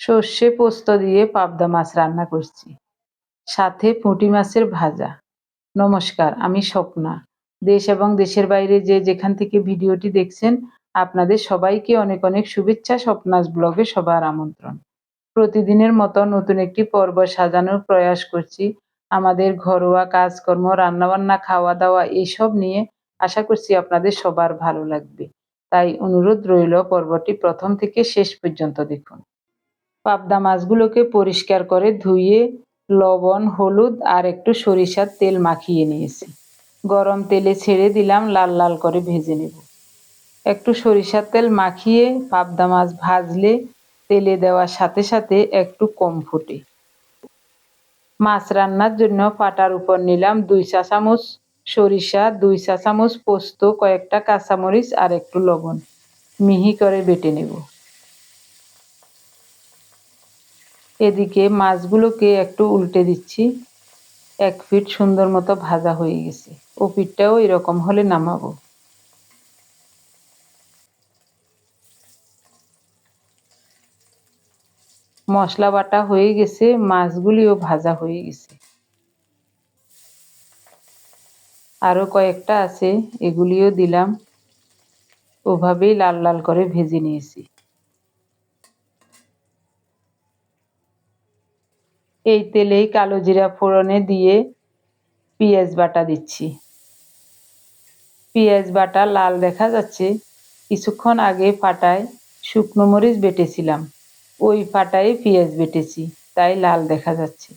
সর্ষে পোস্ত দিয়ে পাবদা মাছ রান্না করছি। সাথে পুঁটি মাছের ভাজা। নমস্কার, আমি স্বপ্না। দেশ এবং দেশের বাইরে যে যেখান থেকে ভিডিওটি দেখছেন, আপনাদের সবাইকে অনেক অনেক শুভেচ্ছা স্বপ্নাস ব্লগে সবার আমন্ত্রণ। প্রতিদিনের মতো নতুন একটি পর্ব সাজানোর প্রয়াস করছি। আমাদের ঘরোয়া কাজকর্ম, রান্নাবান্না খাওয়া দাওয়া এইসব নিয়ে আশা করছি আপনাদের সবার ভালো লাগবে। তাই অনুরোধ রইল পর্বটি প্রথম থেকে শেষ পর্যন্ত দেখুন। পাবদা মাছগুলোকে পরিষ্কার করে ধুয়ে লবণ, হলুদ আর একটু সরিষার তেল মাখিয়ে নিয়েছি। গরম তেলে ছেড়ে দিলাম, লাল লাল করে ভেজে নেব। একটু সরিষার তেল মাখিয়ে পাবদা মাছ ভাজলে তেলে দেওয়ার সাথে সাথে একটু কম ফুটে। মাছ রান্নার জন্য পাটার উপর নিলাম দুই চা চামচ সরিষা, দুই চা চামচ পোস্ত, কয়েকটা কাঁচামরিচ আর একটু লবণ। মিহি করে বেটে নেব। এদিকে মাছগুলোকে একটু উল্টে দিচ্ছি। এক ফিট সুন্দর মতো ভাজা হয়ে গেছে। ও পিঠটাও এরকম হলে নামাবো। মশলা বাটা হয়ে গেছে, মাছগুলিও ভাজা হয়ে গেছে। আরও কয়েকটা আছে, এগুলিও দিলাম। ওভাবেই লাল লাল করে ভেজে নিয়েছি। এই তেলেই কালো জিরা ফোড়নে দিয়ে পেঁয়াজ বাটা দিচ্ছি। পেঁয়াজ বাটা লাল দেখা যাচ্ছে। কিছুক্ষণ আগে ফাটায় শুকনো মরিচ বেটেছিলাম। ওই ফাটায় পেঁয়াজ বেটেছি, তাই লাল দেখা যাচ্ছে।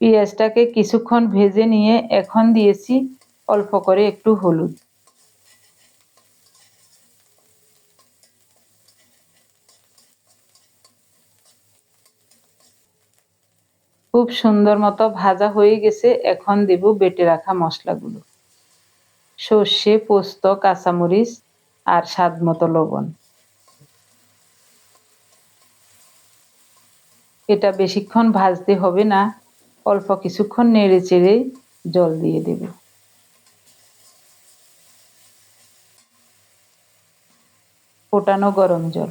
পেঁয়াজটাকে কিছুক্ষণ ভেজে নিয়ে এখন দিয়েছি অল্প করে একটু হলুদ। খুব সুন্দর মতো ভাজা হয়ে গেছে। এখন দেব বেটে রাখা মশলাগুলো। সর্ষে, পোস্ত, কাঁচামরিচ আর স্বাদ মতো লবণ। এটা বেশিক্ষণ ভাজতে হবে না, অল্প কিছুক্ষণ নেড়ে চেড়ে জল দিয়ে দেব। ফোটানো গরম জল।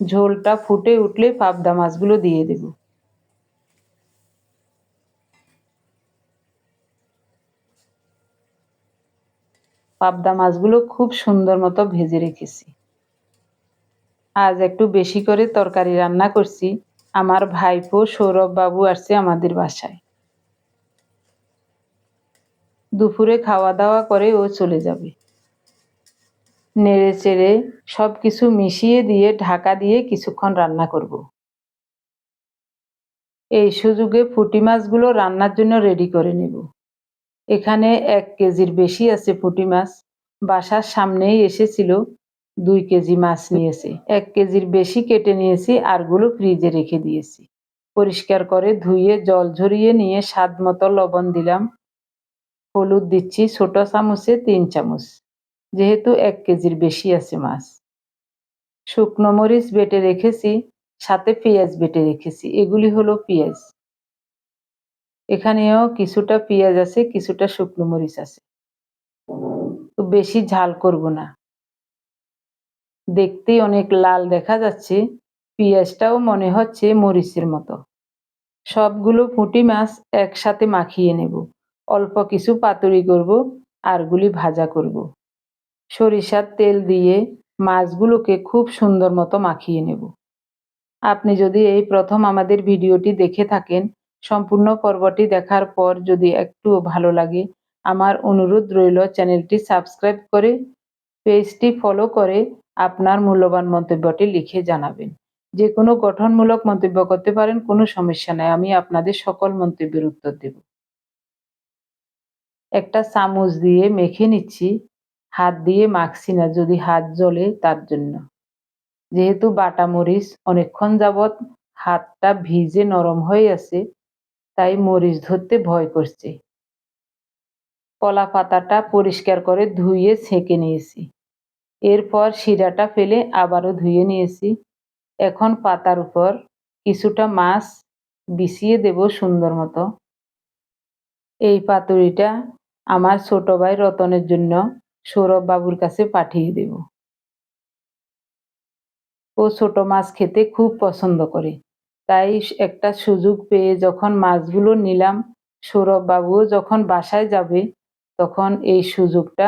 ঝোলটা ফুটে উঠলে পাবদা মাছগুলো দিয়ে দেব। পাবদা মাছগুলো খুব সুন্দর মতো ভেজে রেখেছি। আজ একটু বেশি করে তরকারি রান্না করছি। আমার ভাইপো সৌরভ বাবু আসছে আমাদের বাসায়। দুপুরে খাওয়া দাওয়া করে ও চলে যাবে। নেড়ে চেড়ে সব কিছু মিশিয়ে দিয়ে ঢাকা দিয়ে কিছুক্ষণ রান্না করব। এই সুযোগে পুঁটি মাছগুলো রান্নার জন্য রেডি করে নেব। এখানে এক কেজির বেশি আছে ফুটি মাছ। বাসার সামনেই এসেছিল দুই কেজি মাছ নিয়েছি। এক কেজির বেশি কেটে নিয়েছি, আরগুলো ফ্রিজে রেখে দিয়েছি। পরিষ্কার করে ধুয়ে জল ঝরিয়ে নিয়ে স্বাদ মতো লবণ দিলাম। হলুদ দিচ্ছি ছোট চামচে তিন চামচ। যেহেতু এক কেজির বেশি আছে মাছ। শুকনো মরিচ বেটে রেখেছি, সাথে পেঁয়াজ বেটে রেখেছি, এগুলি হলো পেঁয়াজ। এখানেও কিছুটা পেঁয়াজ আছে, কিছুটা শুকনো মরিচ আছে। তো বেশি ঝাল করব না। দেখতেই অনেক লাল দেখা যাচ্ছে, পেঁয়াজটাও মনে হচ্ছে মরিচের মতো। সবগুলো পুঁটি মাছ একসাথে মাখিয়ে নেব। অল্প কিছু পাতুরি করব, আরগুলি ভাজা করব। সরিষার তেল দিয়ে মাছগুলোকে খুব সুন্দর মতো মাখিয়ে নেব। আপনি যদি এই প্রথম আমাদের ভিডিওটি দেখে থাকেন, সম্পূর্ণ পর্বটি দেখার পর যদি একটু ভালো লাগে, আমার অনুরোধ রইল চ্যানেলটি সাবস্ক্রাইব করে, পেজটি ফলো করে আপনার মূল্যবান মন্তব্যটি লিখে জানাবেন। যে কোনো গঠনমূলক মন্তব্য করতে পারেন, কোনো সমস্যা নাই, আমি আপনাদের সকল মন্তব্যের উত্তর দেব। একটা চামচ দিয়ে মেখে নিচ্ছি। হাত দিয়ে মাখছি না, যদি হাত জ্বলে তার জন্য। যেহেতু বাটা মরিচ অনেকক্ষণ যাবৎ হাতটা ভিজে নরম হয়ে আছে, তাই মরিচ ধরতে ভয় করছে। কলা পাতাটা পরিষ্কার করে ধুয়ে ছেঁকে নিয়েছি। এরপর শিরাটা ফেলে আবারও ধুয়ে নিয়েছি। এখন পাতার উপর কিছুটা মাছ বিছিয়ে দেব সুন্দর মতো। এই পাতুরিটা আমার ছোট ভাই রতনের জন্য সৌরভ বাবুর কাছে পাঠিয়ে দেব। ও ছোট মাছ খেতে খুব পছন্দ করে। তাই একটা সুযোগ পেয়ে যখন মাছগুলো নিলাম, সৌরভ বাবুও যখন বাসায় যাবে, তখন এই সুযোগটা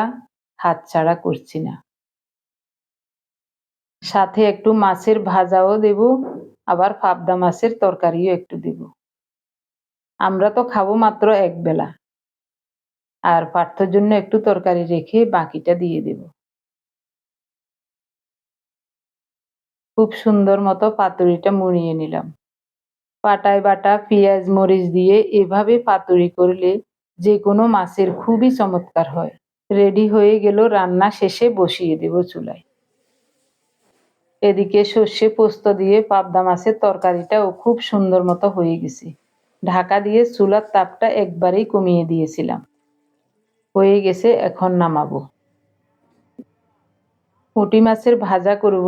হাতছাড়া করছি না। সাথে একটু মাছের ভাজাও দেব, আবার পাবদা মাছের তরকারিও একটু দেব। আমরা তো খাব মাত্র এক বেলা। আর পার্থর জন্য একটু তরকারি রেখে বাকিটা দিয়ে দেব। খুব সুন্দর মতো পাতুরিটা মুড়িয়ে নিলাম। পাটায় বাটা পেঁয়াজ মরিচ দিয়ে এভাবে পাতুরি করলে যে কোনো মাছের খুবই চমৎকার হয়। রেডি হয়ে গেল রান্না শেষে বসিয়ে দেব চুলায়। এদিকে সর্ষে পোস্ত দিয়ে পাবদা মাছের তরকারিটাও খুব সুন্দর মতো হয়ে গেছে। ঢাকা দিয়ে চুলার তাপটা একবারেই কমিয়ে দিয়েছিলাম। হয়ে গেছে, এখন নামাবো। পুঁটি মাছের ভাজা করব।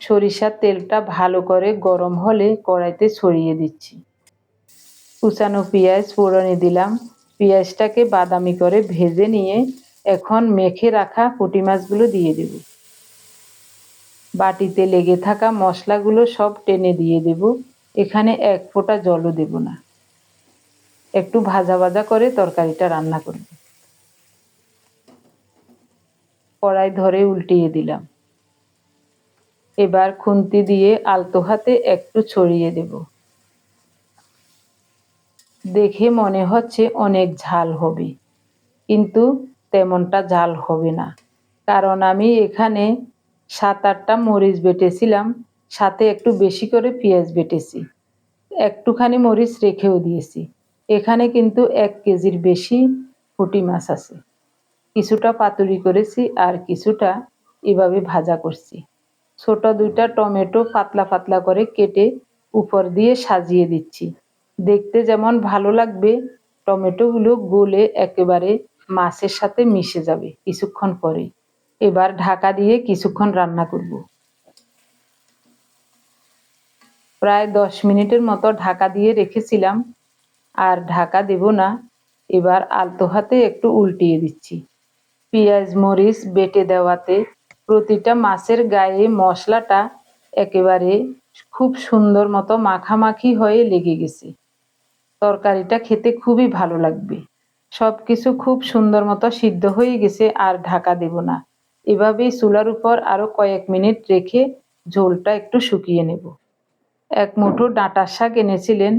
সরিষার তেলটা ভালো করে গরম হলে কড়াইতে ছড়িয়ে দিচ্ছি। কুচানো পেঁয়াজ ফোড়নে দিলাম। পেঁয়াজটাকে বাদামি করে ভেজে নিয়ে এখন মেখে রাখা পুঁটি মাছগুলো দিয়ে দেব। বাটিতে লেগে থাকা মশলাগুলো সব টেনে দিয়ে দেব। এখানে এক ফোঁটা জলও দেব না। একটু ভাজা ভাজা করে তরকারিটা রান্না করব। কড়াই ধরে উল্টিয়ে দিলাম। এবার খুন্তি দিয়ে আলতো হাতে একটু ছড়িয়ে দেব। দেখে মনে হচ্ছে অনেক ঝাল হবে, কিন্তু তেমনটা ঝাল হবে না, কারণ আমি এখানে সাত আটটা মরিচ বেটেছিলাম, সাথে একটু বেশি করে পেঁয়াজ বেটেছি, একটুখানি মরিচ রেখেও দিয়েছি। এখানে কিন্তু এক কেজির বেশি ফুটি মাছ আছে। কিছুটা পাতুরি করেছি আর কিছুটা এভাবে ভাজা করছি। ছোট দুইটা টমেটো পাতলা পাতলা করে কেটে উপর দিয়ে সাজিয়ে দিচ্ছি। দেখতে যেমন ভালো লাগবে, টমেটোগুলো গলে একেবারে মাছের সাথে মিশে যাবে কিছুক্ষণ পরে। এবার ঢাকা দিয়ে কিছুক্ষণ রান্না করব। প্রায় দশ মিনিটের মতো ঢাকা দিয়ে রেখেছিলাম। আর ঢাকা দেব না। এবার আলতো হাতে একটু উল্টিয়ে দিচ্ছি। পেঁয়াজ, মরিচ বেটে দেওয়াতে প্রতিটা মাছের গায়ে মশলাটা একেবারে খুব সুন্দর মতো মাখামাখি হয়ে লেগে গেছে। তরকারিটা খেতে খুবই ভালো লাগবে। সব কিছু খুব সুন্দর মতো সিদ্ধ হয়ে গেছে আর ঢাকা দেব না। এভাবেই চুলার উপর আরও কয়েক মিনিট রেখে ঝোলটা একটু শুকিয়ে নেব। এক মুঠো ডাঁটার শাক এনেছিলেন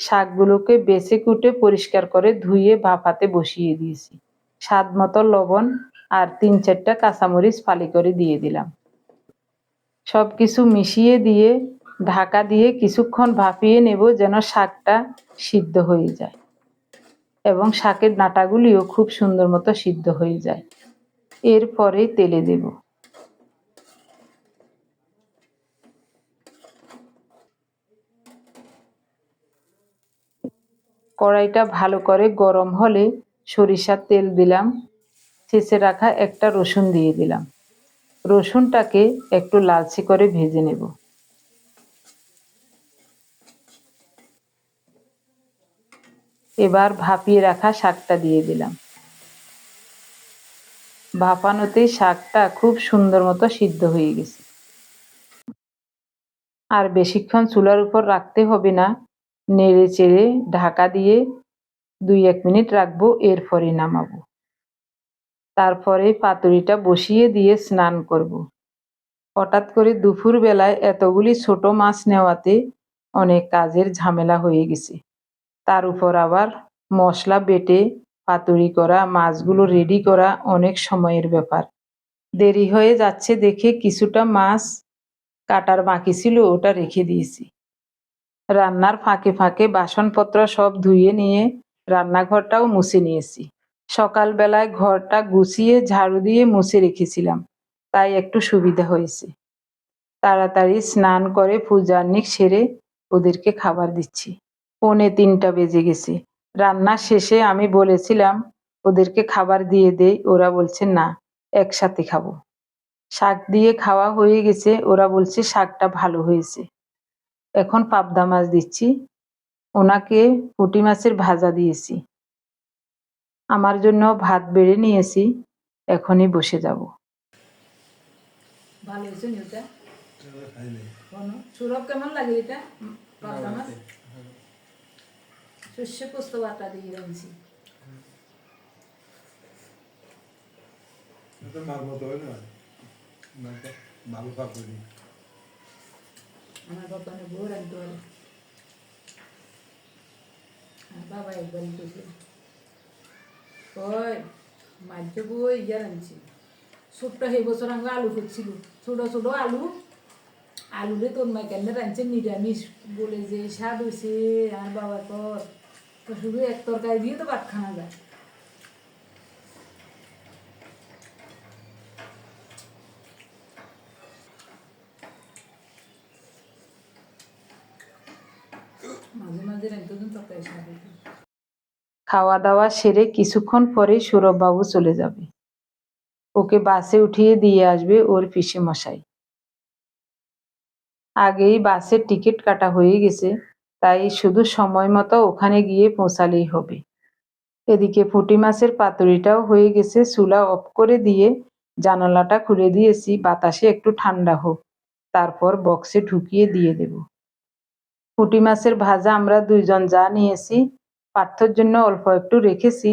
শাকগুলোকে বেছে কুটে পরিষ্কার করে ধুয়ে ভাপাতে বসিয়ে দিয়েছি। স্বাদ মতো লবণ আর তিন চারটা কাঁচামরিচ ফালি করে দিয়ে দিলাম। সব কিছু মিশিয়ে দিয়ে, ঢাকা দিয়ে কিছুক্ষণ ভাপিয়ে নেব যেন শাকটা সিদ্ধ হয়ে যায় এবং শাকের ডাঁটাগুলিও খুব সুন্দর মতো সিদ্ধ হয়ে যায়। এরপরে তেলে দেব। কড়াইটা ভালো করে গরম হলে সরিষার তেল দিলাম। ছেঁচে রাখা একটা রসুন দিয়ে দিলাম। রসুনটাকে একটু লালচে করে ভেজে নেব। এবার ভাপিয়ে রাখা শাকটা দিয়ে দিলাম। ভাপানোতে শাকটা খুব সুন্দর মতো সিদ্ধ হয়ে গেছে। আর বেশিক্ষণ চুলার উপর রাখতে হবে না। নেড়ে চেড়ে ঢাকা দিয়ে দুই এক মিনিট রাখব, এরপরে নামাবো। তারপরে পাতুরিটা বসিয়ে দিয়ে স্নান করব। হঠাৎ করে দুপুর বেলায় এতগুলি ছোট মাছ নেওয়াতে অনেক কাজের ঝামেলা হয়ে গেছে। তার উপর আবার মশলা বেটে পাতুরি করা, মাছগুলো রেডি করা অনেক সময়ের ব্যাপার। দেরি হয়ে যাচ্ছে দেখে কিছুটা মাছ কাটার বাকি ছিল, ওটা রেখে দিয়েছি। রান্নার ফাঁকে ফাঁকে বাসনপত্র সব ধুয়ে নিয়ে রান্নাঘরটাও মুছে নিয়েছি। সকালবেলায় ঘরটা গুছিয়ে ঝাড়ু দিয়ে মুছে রেখেছিলাম, তাই একটু সুবিধা হয়েছে। তাড়াতাড়ি স্নান করে পূজার্নিক সেরে ওদেরকে খাবার দিচ্ছি। পৌনে তিনটা বেজে গেছে। রান্না শেষে আমি বলেছিলাম, ওদেরকে খাবার দিয়ে দেই। ওরা বলছে, না, একসাথে খাব। শাক দিয়ে খাওয়া হয়ে গেছে। ওরা বলছে, শাকটা ভালো হয়েছে। এখন পাবদা মাছ দিচ্ছি। ওনাকে পুঁটি মাছের ভাজা দিয়েছি। আমার জন্য ভাত বেড়ে নিয়েছি। এখনই বসে যাব। ভালো হয়েছে নিউটা সুরভ কেমন লাগে এটা? পাবদা মাছ? সর্ষে পোস্ত বাটা দিয়ে রাঁধছি মার মতো হয় না? ভালো পাকড়ি আমার বাবা না বউ আমার বাবা একবারই করছে কই মাঝে বই ইয়া রাঁধছি ছোট্ট সেই বছর আমি আলু করছিল ছোট ছোট আলু আলুরে তোর মা কেন রাঁধছে নিরামিষ বলে যে স্বাদ হয়েছে আর বাবা কর তো শুধু এক তরকারি দিয়ে তো ভাত খানা যায় মাঝে মাঝে রাঁধতে দিন তরকারি স্বাদ হইতো খাওয়া দাওয়া সেরে কিছুক্ষণ পরে সৌরভবাবু চলে যাবে। ওকে বাসে উঠিয়ে দিয়ে আসবে ওর মশাই আগেই বাসের টিকিট কাটা হয়ে গেছে, তাই শুধু সময় মতো ওখানে গিয়ে পৌঁছালেই হবে। এদিকে পুঁটি মাছের পাতুরিটাও হয়ে গেছে, চুলা অফ করে দিয়ে জানালাটা খুলে দিয়েছি, বাতাসে একটু ঠান্ডা হোক, তারপর বক্সে ঢুকিয়ে দিয়ে দেব। পুঁটি মাছের ভাজা আমরা দুইজন যা নিয়েছি, পার্থর জন্য অল্প একটু রেখেছি।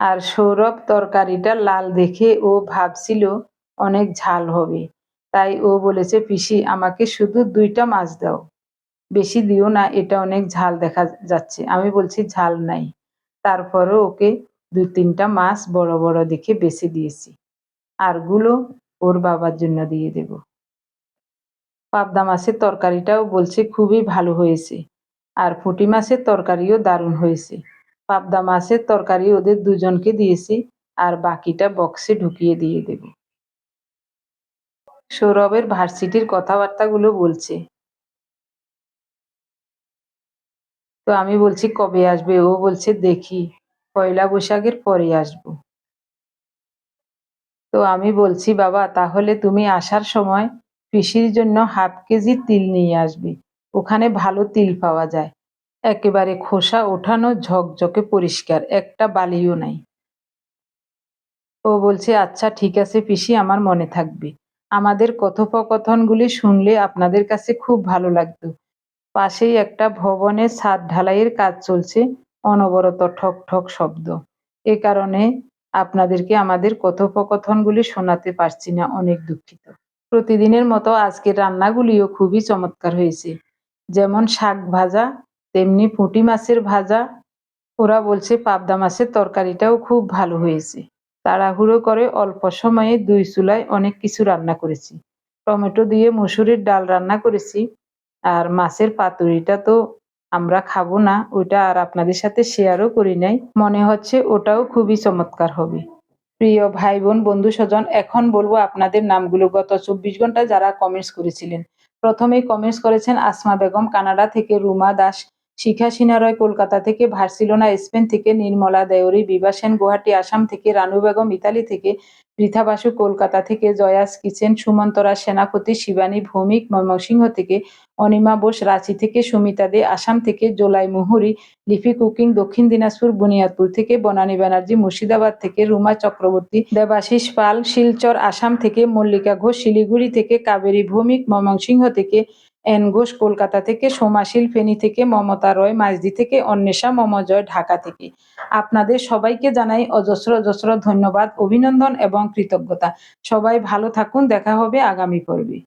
আর সৌরভ তরকারিটা লাল দেখে ও ভাবছিল অনেক ঝাল হবে। তাই ও বলেছে, পিসি, আমাকে শুধু দুইটা মাছ দাও। বেশি দিও না, এটা অনেক ঝাল দেখা যাচ্ছে আমি বলছি, ঝাল নাই তারপরও ওকে দুই তিনটা মাছ বড় বড় দেখে বেছে দিয়েছি। আরগুলো ওর বাবার জন্য দিয়ে দেব। পাবদা মাছের তরকারিটাও বলছে খুবই ভালো হয়েছে। আর পুঁটি মাছের তরকারিও দারুণ হয়েছে। পাবদা মাছের তরকারি ওদের দুজনকে দিয়েছি, আর বাকিটা বক্সে ঢুকিয়ে দিয়ে দেব। সৌরভের ভার্সিটির কথাবার্তাগুলো বলছে। তো আমি বলছি, কবে আসবে? ও বলছে, দেখি। পয়লা বৈশাখের পরে আসব। তো আমি বলছি, বাবা, তাহলে তুমি আসার সময় পিসির জন্য হাফ কেজি তিল নিয়ে আসবে। ওখানে ভালো তিল পাওয়া যায়। একেবারে খোসা ওঠানো ঝকঝকে পরিষ্কার, একটা বালিও নাই। ও বলছে আচ্ছা ঠিক আছে পিসি, আমার মনে থাকবে। আমাদের কথোপকথনগুলি শুনলে আপনাদের কাছে খুব ভালো লাগতো। পাশেই একটা ভবনের ছাদ ঢালাইয়ের কাজ চলছে, অনবরত ঠক ঠক শব্দ। এ কারণে আপনাদেরকে আমাদের কথোপকথনগুলি শোনাতে পারছি না, অনেক দুঃখিত। প্রতিদিনের মতো আজকের রান্নাগুলিও খুবই চমৎকার হয়েছে। যেমন শাক ভাজা, তেমনি পুঁটি মাছের ভাজা। ওরা বলছে পাবদা মাছের তরকারিটাও খুব ভালো হয়েছে। তাড়াহুড়ো করে অল্প সময়ে দুই চুলায় অনেক কিছু রান্না করেছি। টমেটো দিয়ে মুসুরির ডাল রান্না করেছি। আর মাছের পাতুরিটা তো আমরা খাব না ওটা আর আপনাদের সাথে শেয়ারও করি নাই। মনে হচ্ছে ওটাও খুবই চমৎকার হবে। প্রিয় ভাই বোন বন্ধু স্বজন এখন বলব আপনাদের নামগুলো। গত চব্বিশ ঘন্টায় যারা কমেন্টস করেছিলেন, প্রথমেই কমেন্টস করেছেন আসমা বেগম, কানাডা থেকে রুমা দাস, শিখা সিনারয় কলকাতা থেকে ভার্সিলোনা, স্পেন থেকে নির্মলা দেওরি, বিভা সেন, গুয়াহাটি, আসাম থেকে রানু বেগম, ইতালি থেকে পৃথা বাসু কলকাতা থেকে জয়াস কিচেন, সুমন্তরা সেনাপতি, শিবানী ভৌমিক, ময়মনসিংহ থেকে অনিমা বোস, রাঁচি থেকে সুমিতা দে, আসাম থেকে জোলাই মুহুরি, লিপি কুকিং, দক্ষিণ দিনাজপুর, বুনিয়াদপুর থেকে বনানী ব্যানার্জি, মুর্শিদাবাদ থেকে রুমা চক্রবর্তী, দেবাশিস পাল, শিলচর, আসাম থেকে মল্লিকা ঘোষ, শিলিগুড়ি থেকে কাবেরী ভৌমিক, ময়মনসিংহ থেকে এন ঘোষ কলকাতা থেকে, সোমাশিল, ফেনী থেকে, মমতা রয় মাঝদি থেকে, অন্বেষা, মমজয়, ঢাকা থেকে। আপনাদের সবাইকে জানাই অজস্র অজস্র ধন্যবাদ, অভিনন্দন এবং কৃতজ্ঞতা। সবাই ভালো থাকুন, দেখা হবে আগামী পর্বে।